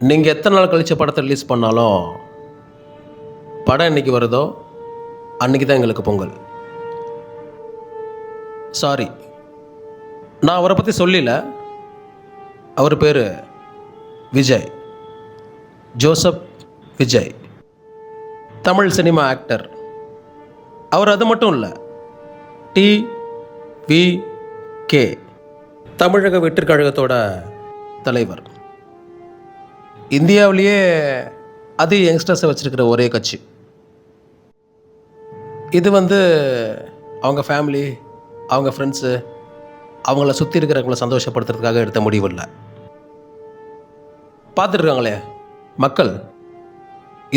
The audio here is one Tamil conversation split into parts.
நீங்கள் எத்தனை நாள் கழித்த படத்தை ரிலீஸ் பண்ணாலும் படம் என்றைக்கு வருதோ அன்னைக்கு தான் எங்களுக்கு பொங்கல். சாரி நான் அவரை பற்றி சொல்லல. அவர் பேர் Vijay. Joseph Vijay. Tamil cinema actor அவர் அது மட்டும் இல்லை. டி வி கே தமிழக வெற்றிக்கழகத்தோட தலைவர். இந்தியாவிலேயே அது யங்ஸ்டர்ஸை வச்சுருக்கிற ஒரே கட்சி. இது வந்து அவங்க ஃபேமிலி அவங்க ஃப்ரெண்ட்ஸு அவங்கள சுற்றி இருக்கிறவங்கள சந்தோஷப்படுத்துறதுக்காக எடுத்த முடிவு இல்லை பார்த்துருக்காங்களே மக்கள்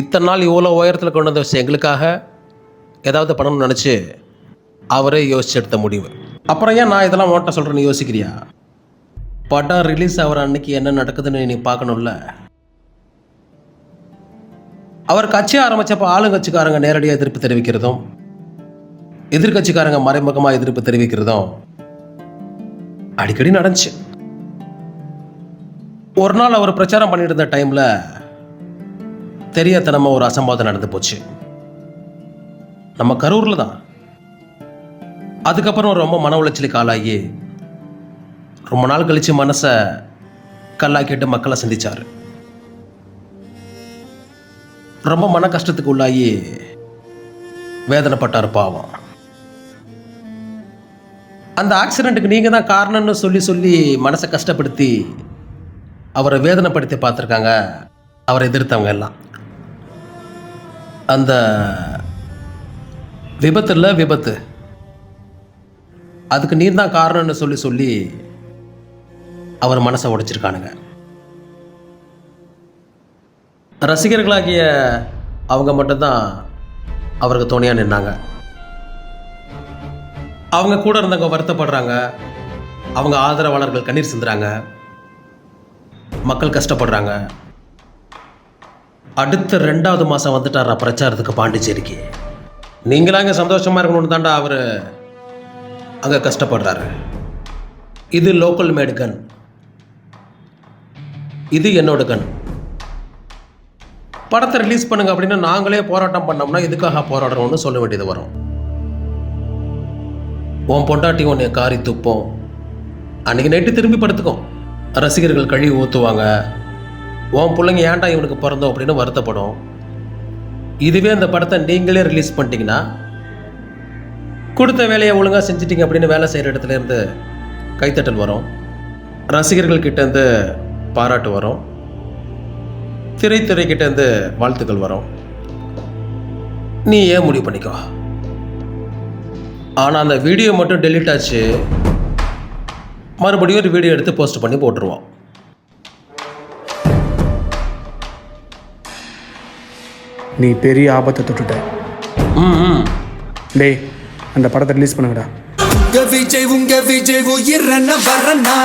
இத்தனை நாள் இவ்வளோ உயரத்தில் கொண்டு வந்து விஷயம் எங்களுக்காக ஏதாவது பண்ணணும்னு நினச்சி அவரே யோசிச்சு எடுத்த முடிவு. அப்புறம் ஏன் நான் இதெல்லாம் ஓட்ட சொல்கிறேன்னு யோசிக்கிறியா? படம் ரிலீஸ் ஆகிற அன்னைக்கு என்ன நடக்குதுன்னு நீ பார்க்கணும்ல? அவர் கட்சி ஆரம்பித்தப்போ ஆளுங்கட்சிக்காரங்க நேரடியாக எதிர்ப்பு தெரிவிக்கிறதும் எதிர்கட்சிக்காரங்க மறைமுகமாக எதிர்ப்பு தெரிவிக்கிறதும் அடிக்கடி நடந்துச்சு. ஒரு நாள் அவர் பிரச்சாரம் பண்ணிட்டு இருந்த டைமில் தெரியாதனமாக ஒரு அசம்பாவிதம் நடந்து போச்சு. நம்ம கரூரில் தான். அதுக்கப்புறம் ரொம்ப மன உளைச்சலுக்கு ஆளாகி ரொம்ப நாள் கழித்து மனசை கல்லாக்கிட்டு மக்களை சந்தித்தார் ரொம்ப மன கஷ்டத்துக்கு உள்ளாகி வேதனைப்பட்டார் பாவம். அந்த ஆக்சிடெண்ட்டுக்கு நீங்கள் தான் காரணம்னு சொல்லி சொல்லி மனசை கஷ்டப்படுத்தி அவரை வேதனைப்படுத்தி பார்த்துருக்காங்க. அவரை எதிர்த்தவங்க எல்லாம். அந்த விபத்து இல்லை விபத்து. அதுக்கு நீர் தான் காரணம்னு சொல்லி சொல்லி அவர் மனசை உடைச்சிருக்கானுங்க. ரசிகர்களாகிய அவங்க மட்டும்தான் அவருக்கு துணையாக நின்னாங்க. அவங்க கூட இருந்தவங்க வருத்தப்படுறாங்க. அவங்க ஆதரவாளர்கள் கண்ணீர் சிந்துறாங்க. மக்கள் கஷ்டப்படுறாங்க. அடுத்த ரெண்டாவது மாதம் வந்துட்டாரா பிரச்சாரத்துக்கு பாண்டிச்சேரிக்கு. நீங்களாம் அங்கே சந்தோஷமாக இருக்கணும்னு தாண்டா அவர் அங்கே கஷ்டப்படுறாரு. இது லோக்கல் மேடு கன் இது என்னோட கன் படத்தை ரிலீஸ் பண்ணுங்க அப்படின்னு நாங்களே போராட்டம் பண்ணோம்னா இதுக்காக போராடுறோம்னு சொல்ல வேண்டியது வரும். உன் பொண்டாட்டி உன்னை காரி துப்போம். அன்னைக்கு நைட்டு திரும்பி படுத்துக்கும். ரசிகர்கள் கழுவி ஊற்றுவாங்க உன் பிள்ளைங்க ஏன்டா இவனுக்கு பிறந்தோம் அப்படின்னு வருத்தப்படும். இதுவே அந்த படத்தை நீங்களே ரிலீஸ் பண்ணிட்டீங்கன்னா கொடுத்த வேலையை ஒழுங்காக செஞ்சிட்டிங்க அப்படின்னு வேலை செய்கிற இடத்துல இருந்து கைத்தட்டல் வரும். ரசிகர்கள் கிட்டேருந்து பாராட்டு வரும். திரைத்துறை கிட்ட இருந்து வாழ்த்துக்கள் வரும். நீ ஏன் முடிவு பண்ணிக்கோ? ஆனால் அந்த வீடியோ மட்டும் டெலீட் ஆச்சு. மறுபடியும் ஒரு வீடியோ எடுத்து போஸ்ட் பண்ணி போட்டுருவோம். நீ பெரிய ஆபத்தை தொட்டுட்ட. ம் ம். டேய் அந்த படத்தை ரிலீஸ் பண்ணுங்கடா. உங்க விஜய் உங்க விஜய் உயிரன வரனா